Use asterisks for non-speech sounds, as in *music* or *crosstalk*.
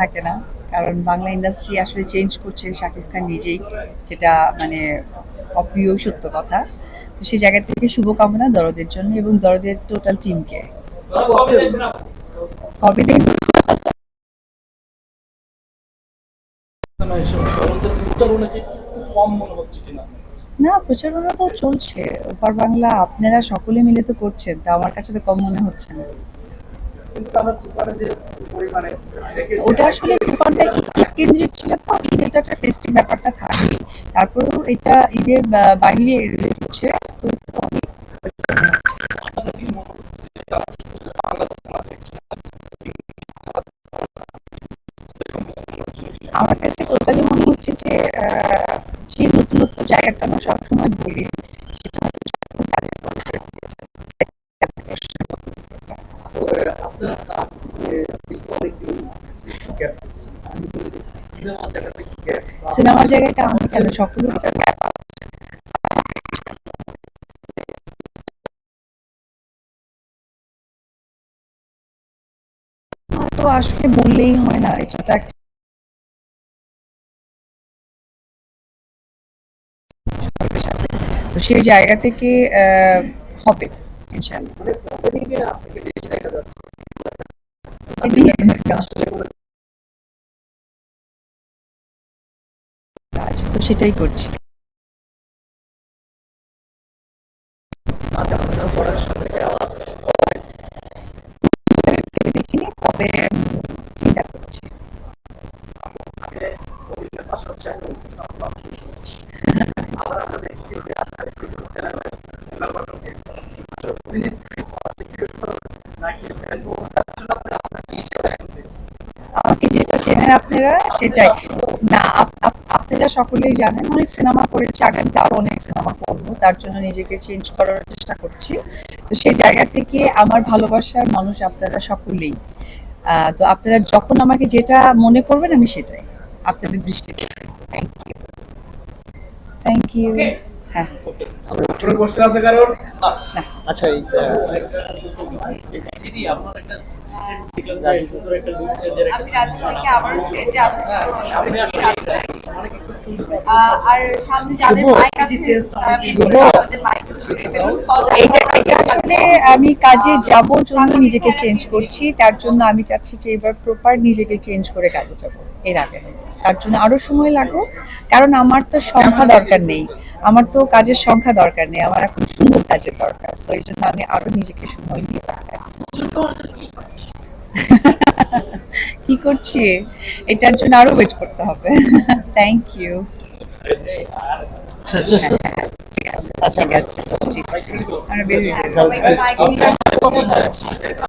থাকে না। কারণ বাংলা ইন্ডাস্ট্রি আসলে চেঞ্জ করছে শাকিব খান নিজেই, যেটা মানে অপ্রিয় সত্য কথা। তো সেই জায়গা থেকে শুভকামনা দরদের জন্য এবং দরদের টোটাল টিমকে কবে দেখব না, প্রচারণা তো চলছে। ওপার বাংলা আপনারা সকলে মিলে তো করছেন, তা আমার কাছে তো কম মনে হচ্ছে না। ওটা আসলে তুফানটা কেন্দ্রিক ছিল তো, ঈদের তো একটা ফেস্টিভ ব্যাপারটা থাকে তারপরেও এটা ঈদের বাইরে রিলিজ তো আমার কাছে টোটালি মনে হচ্ছে যে যে নতুনত্ব জায়গাটা আমরা সবসময় বলি আপনার কাজ সিনেমার জায়গাটা আমি কেন gap আছে। আসলে বললেই হয় না, এটা তো তো সেই জায়গা থেকে হবে ইনশাল্লাহ আসলে কাজ তো সেটাই করছি দেখিনি চিন্তা করছি। আবার আমাকে যেটা চেনেন আপনারা সেটাই। না আপ- আপ- আপনারা সকলেই জানেন অনেক সিনেমা করেছি আগামীতে আরও অনেক সিনেমা করব তার জন্য নিজেকে চেঞ্জ করার চেষ্টা করছি। তো সেই জায়গা থেকে আমার ভালোবাসার মানুষ আপনারা সকলেই। আহ, তো আপনারা যখন আমাকে যেটা মনে করবেন আমি সেটাই আপনাদের দৃষ্টিতে। থ্যাংক ইউ থ্যাংক ইউ হ্যাঁ। কোনো কোশ্চেন আছে কারোর আচ্ছা এই আমি আর সামনে যাদের মাইক আছে আসলে কাজে যাব জন্য নিজেকে চেঞ্জ করছি। তার জন্য আমি চাচ্ছি যে এবার প্রপার নিজেকে চেঞ্জ করে কাজে যাব। এর আগে। তার জন্য আরও সময় লাগুক কারণ আমার তো সংখ্যা দরকার নেই। আমার তো কাজের সংখ্যা দরকার নেই আমার এখন সুন্দর কাজের দরকার তো এই জন্য আমি আরও নিজেকে সময় নিয়ে কাজে *laughs* কি করছি? এটার জন্য আরও ওয়েট করতে হবে। *laughs* থ্যাংক ইউ ঠিক আছে ঠিক আছে। আমরা বেরিয়ে যাব মাইক